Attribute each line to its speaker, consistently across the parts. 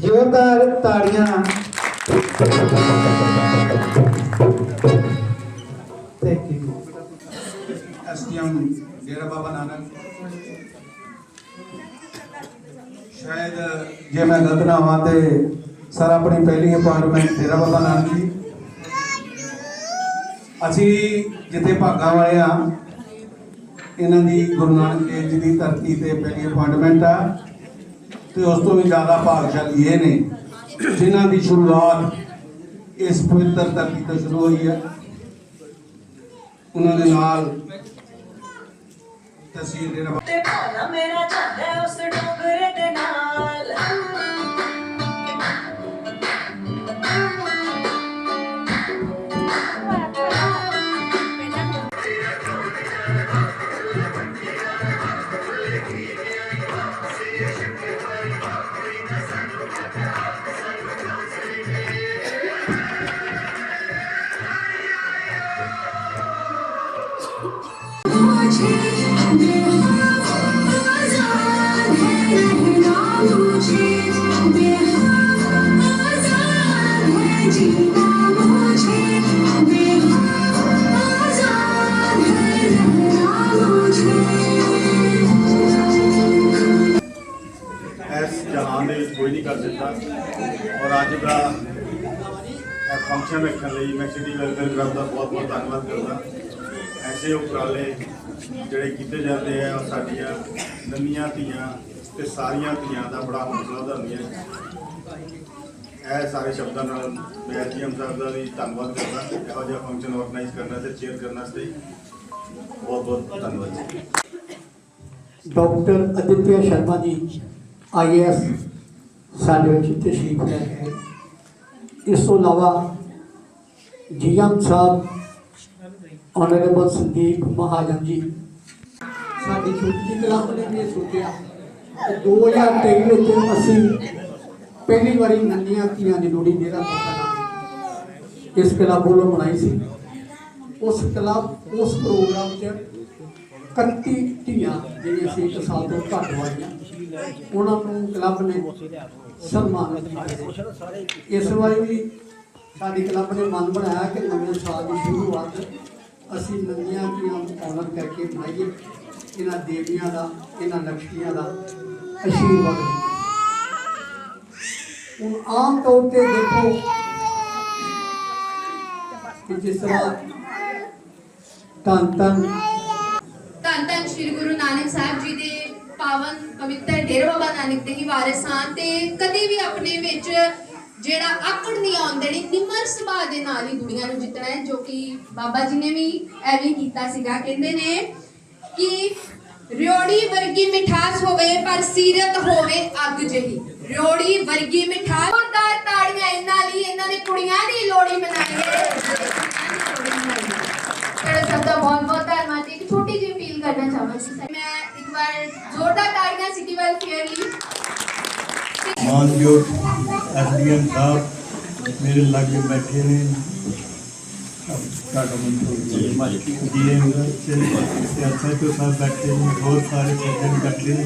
Speaker 1: ਜ਼ੋਰਦਾਰ ਤਾੜੀਆਂ। Thank you
Speaker 2: STM Dera Baba Nanak. ਸ਼ਾਇਦ ਜੇ ਮੈਂ ਗਲਤ ਨਾ ਹਾਂ ਤੇ ਸਰ ਆਪਣੀ ਪਹਿਲੀ ਅਪਾਰਟਮੈਂਟ ਡੇਰਾ ਬਾਬਾ ਨਾਨਕ ਜੀ ਅਸੀਂ ਜਿੱਥੇ ਭਾਗਾ ਵਾਲੇ ਆ, ਇਹਨਾਂ ਦੀ ਗੁਰੂ ਨਾਨਕ ਦੇਵ ਜੀ ਦੀ ਧਰਤੀ ਤੇ ਪਹਿਲੀ ਅਪਾਰਟਮੈਂਟ ਆ। ਤੇ ਉਸ ਤੋਂ ਵੀ ਜ਼ਿਆਦਾ ਭਾਗਸ਼ਾਲੀ ਇਹ ਨੇ। ਜਿਨ੍ਹਾਂ ਦੀ ਸ਼ੁਰੂਆਤ ਇਸ ਪਵਿੱਤਰ ਧਰਤੀ ਤੋਂ ਸ਼ੁਰੂ ਹੋਈ ਹੈ। ਉਹਨਾਂ ਦੇ ਨਾਲ ਤਹਿਸੀਲ ਡੇਰਾ ਬਾਬਾ
Speaker 3: ਤੇ ਭੋਲਾ ਮੇਰਾ ਜਾਂਦਾ ਉਸ ਡੋਗਰੇ ਦੇ ਨਾਲ।
Speaker 4: ਕੋਈ ਨਹੀਂ ਕਰ ਦਿੱਤਾ। ਔਰ ਅੱਜ ਦਾ ਇਹ ਫੰਕਸ਼ਨ ਰੱਖਣ ਲਈ ਮੈਂ ਸਿਟੀ ਵੈਲਫੇਅਰ ਕਲੱਬ ਦਾ ਬਹੁਤ ਬਹੁਤ ਧੰਨਵਾਦ ਕਰਦਾ। ਐਸੇ ਉਪਰਾਲੇ ਜਿਹੜੇ ਕੀਤੇ ਜਾਂਦੇ ਆ ਉਹ ਸਾਡੀਆਂ ਨਵੀਆਂ ਧੀਆਂ ਤੇ ਸਾਰੀਆਂ ਧੀਆਂ ਦਾ ਬੜਾ ਹੌਸਲਾ ਵਧਾਉਂਦੀਆਂ ਇਹ ਸਾਰੇ ਸ਼ਬਦਾਂ ਨਾਲ ਮੈਂ ਐਸਡੀਐਮ ਸਾਹਿਬ ਦਾ ਵੀ ਧੰਨਵਾਦ ਕਰਦਾ ਇਹੋ ਜਿਹਾ ਫੰਕਸ਼ਨ ਆਰਗੇਨਾਈਜ਼ ਕਰਨਾ ਤੇ ਚੇਅਰ ਕਰਨਾ ਵਾਸਤੇ ਬਹੁਤ ਬਹੁਤ ਧੰਨਵਾਦ ਜੀ
Speaker 1: ਡਾਕਟਰ ਅਦਿੱਤਿਆ ਸ਼ਰਮਾ ਜੀ ਆਈਐਸ ਸਾਡੇ ਵਿੱਚ ਤਸ਼ਰੀਫ ਲੈ ਕੇ ਆਏ ਇਸ ਤੋਂ ਇਲਾਵਾ ਜੀਐਮ ਸਾਹਿਬ ਆਨਰੇਬਲ ਸੰਦੀਪ ਮਹਾਜਨ ਜੀ ਸਾਡੀ ਛੋਟੀ ਜਿਹੀ ਕਲੱਬ ਨੇ ਵੀ ਇਹ ਸੋਚਿਆ ਕਿ 2023 ਵਿੱਚ ਅਸੀਂ ਪਹਿਲੀ ਵਾਰੀ ਨੰਨੀਆਂ ਧੀਆਂ ਦੀ ਲੋਹੜੀ ਜਿਹੜਾ ਪਤਾ ਇਸ ਕਲੱਬ ਵੱਲੋਂ ਮਨਾਈ ਸੀ। ਉਸ ਕਲੱਬ ਉਸ ਪ੍ਰੋਗਰਾਮ 'ਚ 31 ਧੀਆਂ ਜਿਹੜੀਆਂ ਸੀ ਇੱਕ ਸਾਲ ਤੋਂ ਘੱਟ ਵਾਲੀਆਂ, ਉਹਨਾਂ ਨੂੰ ਕਲੱਬ ਨੇ ਸਨਮਾਨਿਤ ਕੀਤਾ ਇਸ ਵਾਰੀ ਵੀ ਸਾਡੀ ਕਲੱਬ ਨੇ ਮਨ ਬਣਾਇਆ ਕਿ ਨਵੇਂ ਸਾਲ ਦੀ ਸ਼ੁਰੂਆਤ ਅਸੀਂ ਨਵੀਆਂ ਧੀਆਂ ਨੂੰ ਆਨਰ ਕਰਕੇ ਬਣਾਈਏ। ਇਹਨਾਂ ਦੇਵੀਆਂ ਦਾ, ਇਹਨਾਂ ਲਕਸ਼ਮੀਆਂ ਦਾ ਆਸ਼ੀਰਵਾਦ ਹੁਣ ਆਮ ਤੌਰ ਤੇ ਦੇਖੋ ਕਿ ਜਿਸ ਤਰ੍ਹਾਂ ਧੰਨ ਧੰਨ
Speaker 5: ਧੰਨ ਧੰਨ ਸ੍ਰੀ ਗੁਰੂ ਨਾਨਕ ਸਾਹਿਬ ਜੀ ਦੇ ਪਾਵਨ ਪਵਿੱਤਰ ਡੇਰਾ ਬਾਬਾ ਨਾਨਕ ਦੇ ਹੀ ਵਾਰਿਸ ਹਾਂ ਤੇ ਕਦੇ ਵੀ ਆਪਣੇ ਵਿੱਚ ਜਿਹੜਾ ਆਕੜ ਨਹੀਂ ਆਉਣ ਦੇਣੀ, ਨਿਮਰ ਸੁਭਾਅ ਦੇ ਨਾਲ ਹੀ ਦੁਨੀਆ ਨੂੰ ਜਿੱਤਣਾ ਹੈ, ਜੋ ਕਿ ਬਾਬਾ ਜੀ ਨੇ ਵੀ ਐਵੇਂ ਕੀਤਾ ਸੀਗਾ। ਕਹਿੰਦੇ ਨੇ ਕਿ ਰਿਓੜੀ ਵਰਗੀ ਮਿਠਾਸ ਹੋਵੇ, ਪਰ ਸੀਰਤ ਹੋਵੇ ਅੱਗ ਜਿਹੀ। ਰਿਓੜੀ ਵਰਗੀ ਮਿਠਾਸ ਜ਼ੋਰਦਾਰ ਤਾੜੀਆਂ ਇਹਨਾਂ ਲਈ ਇਹਨਾਂ ਨੇ ਕੁੜੀਆਂ ਦੀ ਲੋੜੀ ਮਨਾਈ ਹੈ ਤੁਹਾਡਾ ਸਭ ਦਾ ਬਹੁਤ ਬਹੁਤ ਧੰਨਵਾਦ। ਇੱਕ ਛੋਟੀ ਜਿਹੀ ਅਪੀਲ ਕਰਨਾ ਚਾਹਾਂਗੀ ਮੈਂ ਇੱਕ ਵਾਰ ਜ਼ੋਰਦਾਰ ਤਾੜੀਆਂ ਸਿਟੀ ਵੈਲਫੇਅਰ ਲਈ।
Speaker 6: ਮਾਨਯੋਗ ਐਸਡੀਐਮ ਸਾਹਿਬ ਮੇਰੇ ਲਾਗੇ ਬੈਠੇ ਨੇ। ਕਾਟਾ ਮੰਤਰੀ ਜੀ ਐਸਐਚਓ ਸਾਹਿਬ ਬੈਠੇ ਨੇ ਬਹੁਤ ਸਾਰੇ ਸੱਜਣ ਬੈਠੇ ਨੇ।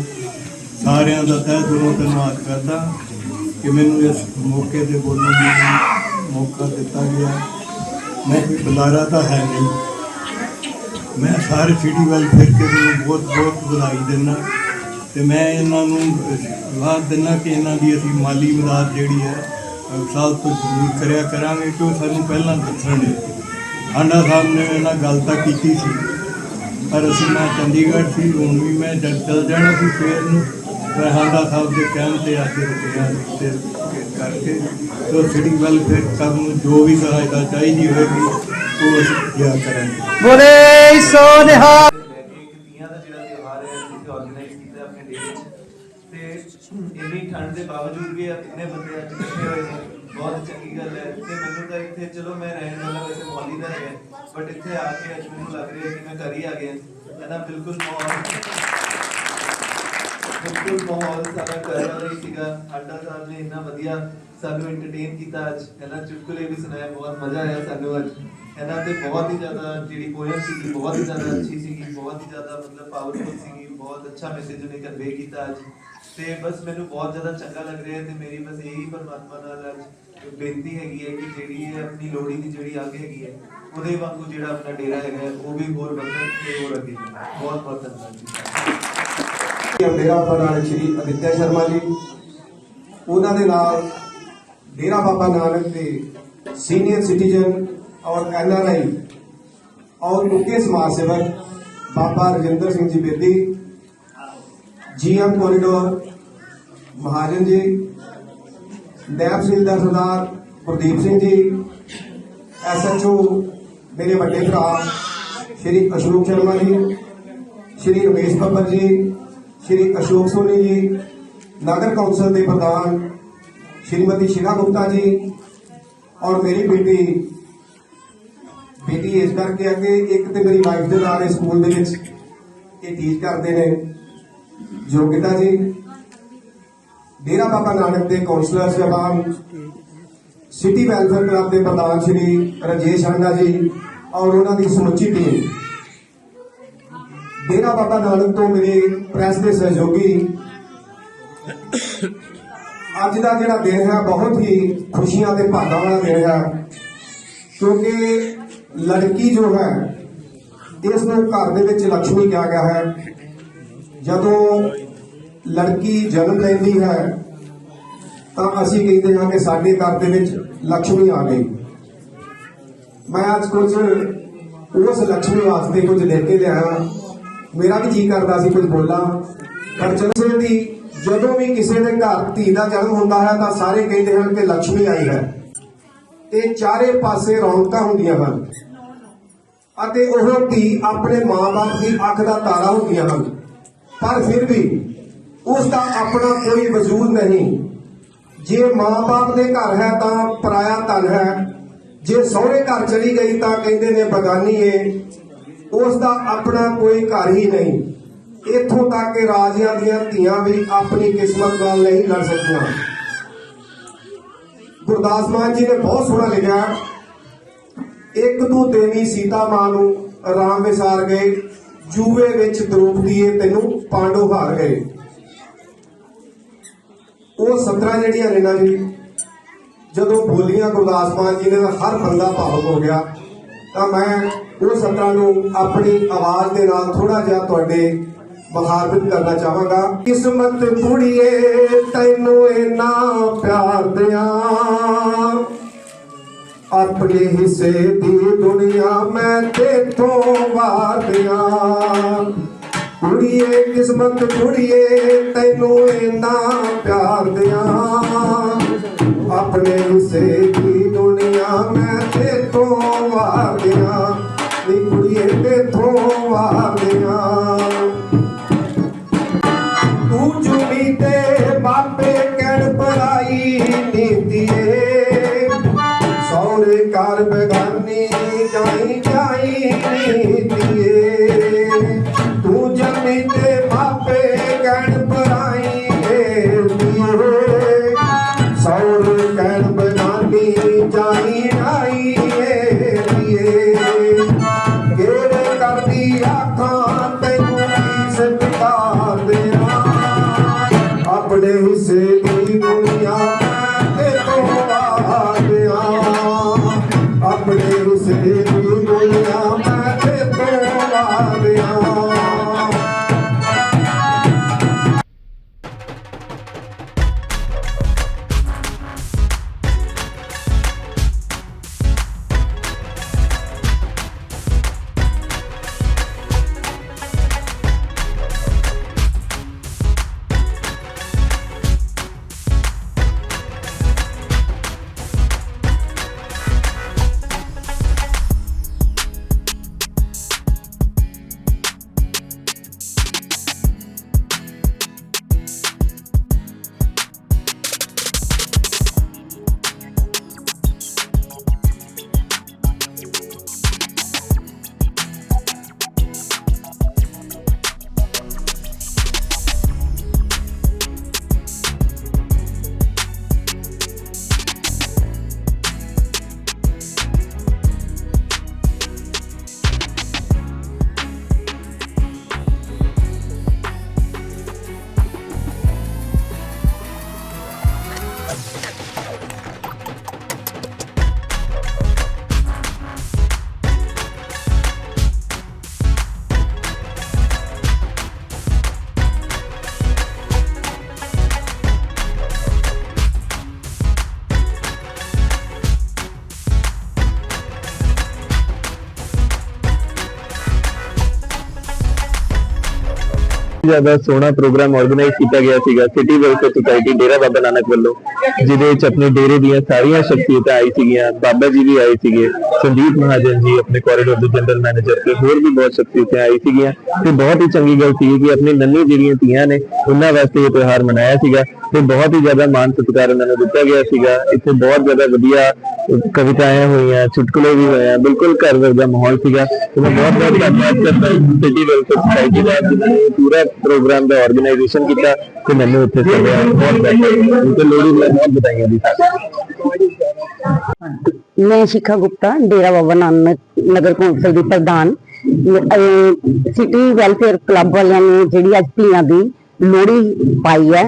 Speaker 6: ਸਾਰਿਆਂ ਦਾ ਤਹਿ ਦਿਲੋਂ ਧੰਨਵਾਦ ਕਰਦਾ ਕਿ ਮੈਨੂੰ ਇਸ ਮੌਕੇ ਤੇ ਬੋਲਣ ਦਾ ਮੌਕਾ ਦਿੱਤਾ ਗਿਆ। ਮੈਂ ਕੋਈ ਬੁਲਾਰਾ ਤਾਂ ਹੈ ਨਹੀਂ। ਮੈਂ ਸਾਰੇ ਸਿਟੀ ਵੈਲਫੇਅਰ ਕੇ ਨੂੰ ਬਹੁਤ ਬਹੁਤ ਵਧਾਈ ਦਿੰਦਾ। ਤੇ ਮੈਂ ਇਹਨਾਂ ਨੂੰ ਵਾਦ ਦਿੰਦਾ ਕਿ ਇਹਨਾਂ ਦੀ ਅਸੀਂ ਮਾਲੀ ਮਦਦ ਜਿਹੜੀ ਹੈ, ਅਹ ਤੋਂ ਜ਼ਰੂਰ ਕਰਿਆ ਕਰਾਂਗੇ ਕਿ ਉਹ ਸਾਨੂੰ ਪਹਿਲਾਂ ਦੱਸਣਗੇ ਆਂਡਾ ਸਾਹਿਬ ਨੇ ਇਹਨਾਂ ਗੱਲ ਤਾਂ ਕੀਤੀ ਸੀ। ਪਰ ਅਸੀਂ, ਮੈਂ ਚੰਡੀਗੜ੍ਹ ਸੀ, ਹੁਣ ਵੀ ਮੈਂ ਜਦ ਜਾਣਾ ਸੀ ਫੇਰ ਨੂੰ ਹਾਂਡਾ ਸਾਹਿਬ ਦੇ ਕਹਿਣ ਤੇ ਆ ਕੇ ਰੁਕਿਆ ਤੇ ਕਰਕੇ ਤੋ ਸਿਟੀ ਵੈਲਫੇਅਰ ਕਲੱਬ ਨੂੰ ਜੋ ਵੀ ਸਹਾਇਤਾ ਚਾਹੀਦੀ ਹੋਵੇਗੀ ਉਹ ਅਸੀਂ ਦਿਆ ਕਰਾਂਗੇ।
Speaker 1: ਬੋਲੇ ਸੋ ਨਿਹਾਲ।
Speaker 7: ਆਪਣੇ ਇੰਨੀ ਠੰਡ ਦੇ ਬਾਵਜੂਦ ਵੀ ਇੰਨੇ ਬੰਦੇ ਅੱਜ ਇਕੱਠੇ ਹੋਏ ਨੇ ਬਹੁਤ ਚੰਗੀ ਗੱਲ ਹੈ। ਤੇ ਮੈਨੂੰ ਤਾਂ ਇੱਥੇ ਚਲੋ ਮੈਂ ਰਹਿਣ ਵਾਲਾ ਵੈਸੇ ਮੌਲੀ ਦਾ ਹੈ ਬਟ ਇੱਥੇ ਆ ਕੇ ਅੱਜ ਮੈਨੂੰ ਲੱਗ ਰਿਹਾ ਕਿ ਮੈਂ ਘਰ ਹੀ ਆ ਗਿਆ। ਹੈ ਨਾ ਬਿਲਕੁਲ ਮਾਹੌਲ ਬਿਲਕੁਲ ਮਾਹੌਲ ਸਾਡਾ ਘਰ ਵਾਲਾ ਹੀ ਸੀਗਾ। ਅੱਡਾ ਸਾਹਿਬ ਨੇ ਇੰਨਾ ਵਧੀਆ ਸਾਨੂੰ ਐਂਟਰਟੇਨ ਕੀਤਾ ਅੱਜ। ਇਹਨਾਂ ਨਾ ਚੁਟਕਲੇ ਵੀ ਸੁਣਾਏ, ਬਹੁਤ ਮਜ਼ਾ ਆਇਆ ਸਾਨੂੰ ਅੱਜ। ਇਹਨਾਂ ਨਾ ਤੇ ਬਹੁਤ ਹੀ ਜ਼ਿਆਦਾ ਜਿਹੜੀ ਪੋਇਮ ਸੀਗੀ ਬਹੁਤ ਹੀ ਜ਼ਿਆਦਾ ਅੱਛੀ ਸੀਗੀ, ਬਹੁਤ ਹੀ ਜ਼ਿਆਦਾ ਮਤਲਬ ਪਾਵਰਫੁਲ ਸੀਗੀ। ਬਹੁਤ ਅੱਛਾ ਮੈਸੇਜ ਉਹਨੇ ਕਨਵੇ ਕੀਤਾ ਅੱਜ। ਤੇ ਬਸ ਮੈਨੂੰ ਬਹੁਤ ਜ਼ਿਆਦਾ ਚੰਗਾ ਲੱਗ ਰਿਹਾ ਤੇ ਮੇਰੀ ਬਸ ਇਹੀ ਪਰਮਾਤਮਾ ਨਾਲ ਅੱਜ ਬੇਨਤੀ ਹੈਗੀ ਹੈ ਕਿ ਜਿਹੜੀ ਇਹ ਆਪਣੀ ਲੋਹੜੀ ਦੀ ਜਿਹੜੀ ਅੱਗ ਹੈਗੀ ਹੈ, ਉਹਦੇ ਵਾਂਗੂ ਜਿਹੜਾ ਆਪਣਾ ਡੇਰਾ ਹੈਗਾ ਉਹ ਵੀ ਹੋਰ ਵਧਣ ਤੇ ਹੋਰ ਅੱਗੇ ਜਾਣ। ਬਹੁਤ ਬਹੁਤ ਧੰਨਵਾਦ ਜੀ।
Speaker 8: ਡੇਰਾ ਬਾਬਾ ਨਾਨਕ ਸ਼੍ਰੀ ਅਦਿੱਤਿਆ ਸ਼ਰਮਾ ਜੀ, ਉਹਨਾਂ ਦੇ ਨਾਲ ਡੇਰਾ ਬਾਬਾ ਨਾਨਕ ਦੇ ਸੀਨੀਅਰ ਸਿਟੀਜ਼ਨ ਔਰ ਐਨਆਰਆਈ ਔਰ ਮੁੱਖ ਸਮਾਜ ਸੇਵਕ ਬਾਬਾ ਰਜਿੰਦਰ ਸਿੰਘ ਜੀ ਬੇਦੀ, ਜੀਐਮ ਕੋਰੀਡੋਰ ਮਹਾਜਨ ਜੀ ਨਾਇਬ ਤਹਿਸੀਲਦਾਰ ਸਰਦਾਰ ਪ੍ਰਦੀਪ ਸਿੰਘ ਜੀ ਐਸਐਚਓ ਮੇਰੇ ਵੱਡੇ ਭਰਾ ਸ਼੍ਰੀ ਅਸ਼ੋਕ ਸ਼ਰਮਾ ਜੀ, ਸ਼੍ਰੀ ਰਮੇਸ਼ ਬੱਬਰ ਜੀ ਸ਼੍ਰੀ ਅਸ਼ੋਕ ਸੋਨੀ ਜੀ, ਨਗਰ ਕੌਂਸਲ ਦੇ ਪ੍ਰਧਾਨ ਸ਼੍ਰੀਮਤੀ ਸ਼ਿਖਾ ਗੁਪਤਾ ਜੀ ਔਰ ਮੇਰੀ ਬੇਟੀ ਬੇਟੀ ਇਸ ਕਰਕੇ ਆ ਕਿ ਇੱਕ ਤੇ ਮੇਰੀ ਵਾਈਫ ਦੇ ਨਾਲ ਸਕੂਲ ਦੇ ਵਿੱਚ ਇਹ ਟੀਚ ਕਰਦੇ ਨੇ ਯੋਗਿਤਾ ਜੀ, ਡੇਰਾ ਬਾਬਾ ਨਾਨਕ ਦੇ ਕਾਉਂਸਲਰ ਸਾਹਿਬਾਨ ਸਿਟੀ ਵੈਲਫੇਅਰ ਕਲੱਬ ਦੇ ਪ੍ਰਧਾਨ ਸ਼੍ਰੀ ਰਜੇਸ਼ ਹੰਡਾ ਜੀ ਔਰ ਉਹਨਾਂ ਦੀ ਸਮੁੱਚੀ ਟੀਮ ਡੇਰਾ ਬਾਬਾ ਨਾਨਕ ਤੋਂ ਮੇਰੇ ਪ੍ਰੈਸ ਦੇ ਸਹਿਯੋਗੀ ਅੱਜ ਦਾ ਜਿਹੜਾ ਦਿਨ ਹੈ, ਬਹੁਤ ਹੀ ਖੁਸ਼ੀਆਂ ਦੇ ਭਾਗਾਂ ਵਾਲਾ ਦਿਨ ਹੈ। ਕਿਉਂਕਿ ਲੜਕੀ ਜੋ ਹੈ, ਇਸ ਨੂੰ ਘਰ ਦੇ ਵਿੱਚ ਲక్ష్ਮੀ ਕਿਹਾ ਗਿਆ ਹੈ। ਜਦੋਂ ਲੜਕੀ ਜਨਮ ਲੈਂਦੀ ਹੈ, ਤਾਂ ਅਸੀਂ ਕਹਿੰਦੇ ਹਾਂ ਕਿ ਸਾਡੇ ਘਰ ਦੇ ਵਿੱਚ ਲక్ష్ਮੀ ਆ ਗਈ। ਮੈਂ ਅੱਜ ਕੁਝ ਉਸ ਲక్ష్ਮੀ ਵਾਸਤੇ ਕੁਝ ਲੈ ਕੇ ਲਿਆਇਆ ਮੇਰਾ ਵੀ ਜੀ ਕਰਦਾ ਸੀ ਕੁਝ ਬੋਲਾਂ। ਪਰ ਚਲੋ ਦੀ ਜਦੋਂ ਵੀ ਕਿਸੇ ਦੇ ਘਰ ਧੀ ਦਾ ਜਨਮ ਹੁੰਦਾ ਹੈ ਤਾਂ ਸਾਰੇ ਕਹਿੰਦੇ ਹਨ ਕਿ ਲక్ష్ਮੀ ਆਈ ਹੈ। ਤੇ ਚਾਰੇ ਪਾਸੇ ਰੌਣਕਾਂ ਹੁੰਦੀਆਂ ਹਨ। ਅਤੇ ਉਹ ਧੀ ਆਪਣੇ ਮਾਂ-ਬਾਪ ਦੀ ਅੱਖ ਦਾ ਤਾਰਾ ਹੁੰਦੀਆਂ ਹਨ। ਪਰ ਫਿਰ ਵੀ ਉਸ ਦਾ ਆਪਣਾ ਕੋਈ ਵਜੂਦ ਨਹੀਂ। ਜੇ ਮਾਂ-ਬਾਪ ਦੇ ਘਰ ਹੈ ਤਾਂ ਪਰਾਇਆ ਧਨ ਹੈ। ਜੇ ਸਹੁਰੇ ਘਰ ਚਲੀ ਗਈ ਤਾਂ ਕਹਿੰਦੇ ਨੇ ਬਗਾਨੀ ਏ ਉਸ ਦਾ ਆਪਣਾ ਕੋਈ ਘਰ ਹੀ ਨਹੀਂ। ਇੱਥੋਂ ਤੱਕ ਕਿ ਰਾਜਿਆਂ ਦੀਆਂ ਧੀਆਂ ਵੀ ਆਪਣੀ ਕਿਸਮਤ ਨਾਲ ਨਹੀਂ ਲੜ ਸਕਦੀਆਂ। ਗੁਰਦਾਸ ਮਾਨ ਜੀ ਨੇ ਬਹੁਤ ਸੋਹਣਾ ਲਿਖਿਆ। ਇੱਕ ਤੂੰ ਦੇਵੀ ਸੀਤਾ ਮਾਂ ਨੂੰ ਰਾਮ ਵਿਸਾਰ ਗਏ ਜੂਏ ਵਿੱਚ ਦ੍ਰੋਪਦੀਏ ਤੈਨੂੰ ਪਾਂਡੋ ਹਾਰ ਗਏ। ਉਹ ਸਤਰਾਂ ਜਿਹੜੀਆਂ ਨੇ ਨਾ ਜੀ, ਜਦੋਂ ਬੋਲੀਆਂ ਗੁਰਦਾਸ ਮਾਨ ਜੀ ਨੇ ਹਰ ਬੰਦਾ ਭਾਵੁਕ ਹੋ ਗਿਆ। ਤਾਂ ਮੈਂ ਉਹ ਸਤਰਾਂ ਨੂੰ ਆਪਣੀ ਆਵਾਜ਼ ਦੇ ਨਾਲ ਥੋੜਾ ਜਿਹਾ ਤੁਹਾਡੇ ਮੁਖਾਤਿਬ ਕਰਨਾ ਚਾਹਾਂਗਾ। ਕਿਸਮਤ ਕੁੜੀਏ ਤੈਨੂੰ ਇਨਾ ਪਿਆਰ ਦਿਆਂ। ਆਪਣੇ ਹਿੱਸੇ ਦੀ ਦੁਨੀਆ ਮੈਂ ਤੇਥੋਂ ਵਾਰਿਆ ਕੁੜੀਏ ਕਿਸਮਤ ਕੁੜੀਏ ਤੈਨੂੰ ਇਨਾ ਪਿਆਰ ਦਿਆਂ। ਆਪਣੇ ਹਿੱਸੇ ਦੀ ਦੁਨੀਆ ਮੈਂ ਤੇਥੋਂ ਵਾਰਿਆ ਨੀ ਕੁੜੀਏ
Speaker 9: ਜ਼ਿਆਦਾ ਸੋਹਣਾ ਪ੍ਰੋਗਰਾਮ ਆਰਗੇਨਾਈਜ਼ ਕੀਤਾ ਗਿਆ ਸੀਗਾ city welfare society Dera Baba Nanak ਵੱਲੋਂ, ਜਿਹਦੇ ਵਿੱਚ ਆਪਣੇ ਡੇਰੇ ਦੀਆਂ ਸਾਰੀਆਂ ਸ਼ਖਸੀਅਤਾਂ ਆਈ ਸੀਗੀਆਂ, ਬਾਬਾ ਜੀ ਵੀ ਆਏ ਸੀਗੇ, ਸੰਦੀਪ ਮਹਾਜਨ ਜੀ ਆਪਣੇ ਕੋਰੀਡੋਰ ਦੇ ਜਨਰਲ ਮੈਨੇਜਰ ਤੇ ਹੋਰ ਵੀ ਬਹੁਤ ਸ਼ਖਸੀਅਤਾਂ ਆਈ ਸੀਗੀਆਂ, ਤੇ ਬਹੁਤ ਹੀ ਚੰਗੀ ਗੱਲ ਸੀ ਕਿ ਆਪਣੀ ਨੰਨੀ ਜਿਹੜੀਆਂ ਧੀਆਂ ਨੇ, ਉਹਨਾਂ ਵਾਸਤੇ ਇਹ ਤਿਉਹਾਰ ਮਨਾਇਆ ਸੀਗਾ। ਤੇ ਬਹੁਤ ਹੀ ਜ਼ਿਆਦਾ ਮਾਣ ਸਤਿਕਾਰ ਉਹਨਾਂ ਨੂੰ ਦਿੱਤਾ ਗਿਆ ਸੀਗਾ। ਇੱਥੇ ਬਹੁਤ ਜ਼ਿਆਦਾ ਵਧੀਆ ਕਵਿਤਾਵਾਂ ਹੋਈਆਂ, ਚੁਟਕਲੇ ਵੀ ਹੋਏ ਆ, ਬਿਲਕੁਲ ਘਰ ਵਰਗਾ ਮਾਹੌਲ ਸੀਗਾ। ਤੇ ਮੈਂ ਬਹੁਤ ਬਹੁਤ ਧੰਨਵਾਦ ਕਰਦਾ ਸਿਟੀ ਵੈਲਫੇਅਰ ਸੁਸਾਇਟੀ ਦਾ, ਜਿਨ੍ਹਾਂ ਪੂਰਾ ਪ੍ਰੋਗਰਾਮ ਦਾ ਆਰਗੇਨਾਈਜੇਸ਼ਨ ਕੀਤਾ ਤੇ ਮੈਨੂੰ ਇੱਥੇ ਸੱਦਿਆ। ਬਹੁਤ ਬਹੁਤ ਤੇ ਲੋੜੀ ਦੀਆਂ ਬਹੁਤ ਵਧਾਈਆਂ ਦੀ
Speaker 10: ਮੈਂ ਸ਼ਿਖਾ ਗੁਪਤਾ, ਡੇਰਾ ਬਾਬਾ ਨਾਨਕ ਨਗਰ ਕੌਂਸਲ ਦੀ ਪ੍ਰਧਾਨ। ਅਹ, ਸਿਟੀ ਵੈਲਫੇਅਰ ਕਲੱਬ ਵਾਲਿਆਂ ਨੇ ਜਿਹੜੀ ਅੱਜ ਧੀਆਂ ਦੀ ਲੋਹੜੀ ਪਾਈ ਹੈ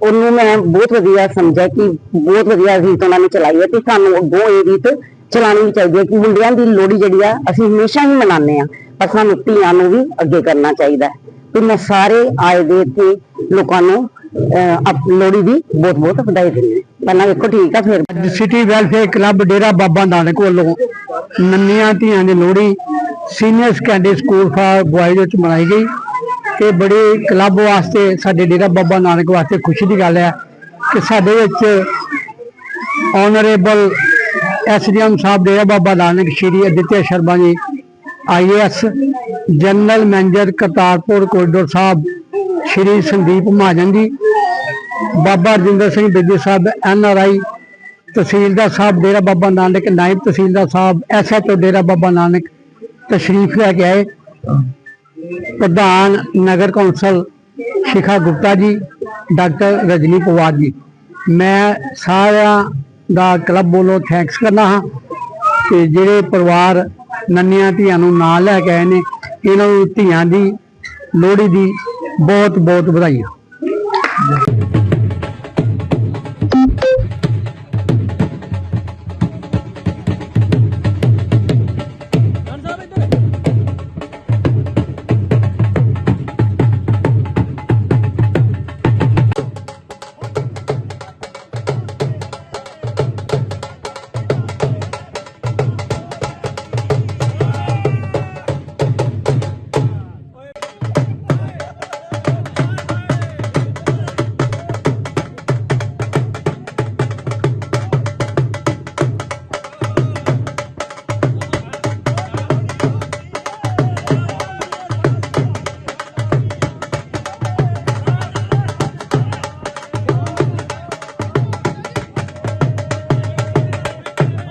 Speaker 10: ਉਹਨੂੰ ਮੈਂ ਬਹੁਤ ਵਧੀਆ ਸਮਝਿਆ ਕਿ ਬਹੁਤ ਵਧੀਆ ਰੀਤ ਉਹਨਾਂ ਨੇ ਚਲਾਈ ਹੈ ਤੇ ਸਾਨੂੰ ਅੱਗੋਂ ਇਹ ਰੀਤ ਚਲਾਉਣੀ ਵੀ ਚਾਹੀਦੀ ਹੈ ਕਿ ਮੁੰਡਿਆਂ ਦੀ ਲੋਹੜੀ ਜਿਹੜੀ ਆ ਅਸੀਂ ਹਮੇਸ਼ਾ ਹੀ ਮਨਾਉਂਦੇ ਆ ਪਰ ਸਾਨੂੰ ਧੀਆਂ ਨੂੰ ਵੀ ਅੱਗੇ ਕਰਨਾ ਚਾਹੀਦਾ ਤੇ ਮੈਂ ਸਾਰੇ ਆਏ ਦੇ ਇੱਥੇ ਲੋਕਾਂ ਨੂੰ ਅਹ, ਦੀ ਬਹੁਤ ਬਹੁਤ ਵਧਾਈ ਦਿੰਦੀ ਪਹਿਲਾਂ ਵੇਖੋ ਠੀਕ ਆ ਫਿਰ
Speaker 11: city welfare club Dera Baba Nanak ਵੱਲੋਂ ਨੰਨੀਆਂ ਧੀਆਂ ਦੀ Lohri senior secondary school for boys ਵਿੱਚ ਮਨਾਈ ਗਈ। ਇਹ ਬੜੇ ਕਲੱਬ ਵਾਸਤੇ, ਸਾਡੇ ਡੇਰਾ ਬਾਬਾ ਨਾਨਕ ਵਾਸਤੇ ਖੁਸ਼ੀ ਦੀ ਗੱਲ ਹੈ ਕਿ ਸਾਡੇ ਵਿੱਚ ਆਨਰੇਬਲ ਐਸਡੀਐਮ ਸਾਹਿਬ, Dera Baba Nanak, Shri Aditya Sharma ji IAS general manager Kartarpur corridor ਸਾਹਿਬ, ਸ਼੍ਰੀ ਸੰਦੀਪ ਮਹਾਜਨ ਜੀ, ਬਾਬਾ ਰਜਿੰਦਰ ਸਿੰਘ ਬੇਦੀ ਸਾਹਿਬ ਐਨ ਆਰ ਆਈ ਤਹਿਸੀਲਦਾਰ ਸਾਹਿਬ, ਡੇਰਾ ਬਾਬਾ ਨਾਨਕ, ਨਾਇਬ ਤਹਿਸੀਲਦਾਰ ਸਾਹਿਬ ਐਸਐਚਓ ਡੇਰਾ ਬਾਬਾ ਨਾਨਕ, ਤਸ਼ਰੀਫ ਲੈ ਕੇ ਆਏ। ਪ੍ਰਧਾਨ ਨਗਰ ਕੌਂਸਲ ਸ਼ਿਖਾ ਗੁਪਤਾ ਜੀ, ਡਾਕਟਰ ਰਜਨੀ ਪਵਾਰ ਜੀ। ਮੈਂ ਸਾਰਿਆਂ ਦਾ ਕਲੱਬ ਵੱਲੋਂ ਥੈਂਕਸ ਕਰਨਾ ਹਾਂ ਤੇ ਜਿਹੜੇ ਪਰਿਵਾਰ ਨੰਨੀਆਂ ਧੀਆਂ ਨੂੰ ਨਾਲ ਲੈ ਕੇ ਆਏ ਨੇ, ਇਹਨਾਂ ਨੂੰ ਧੀਆਂ ਦੀ ਲੋਹੜੀ ਦੀ ਬਹੁਤ ਬਹੁਤ ਵਧਾਈਆਂ।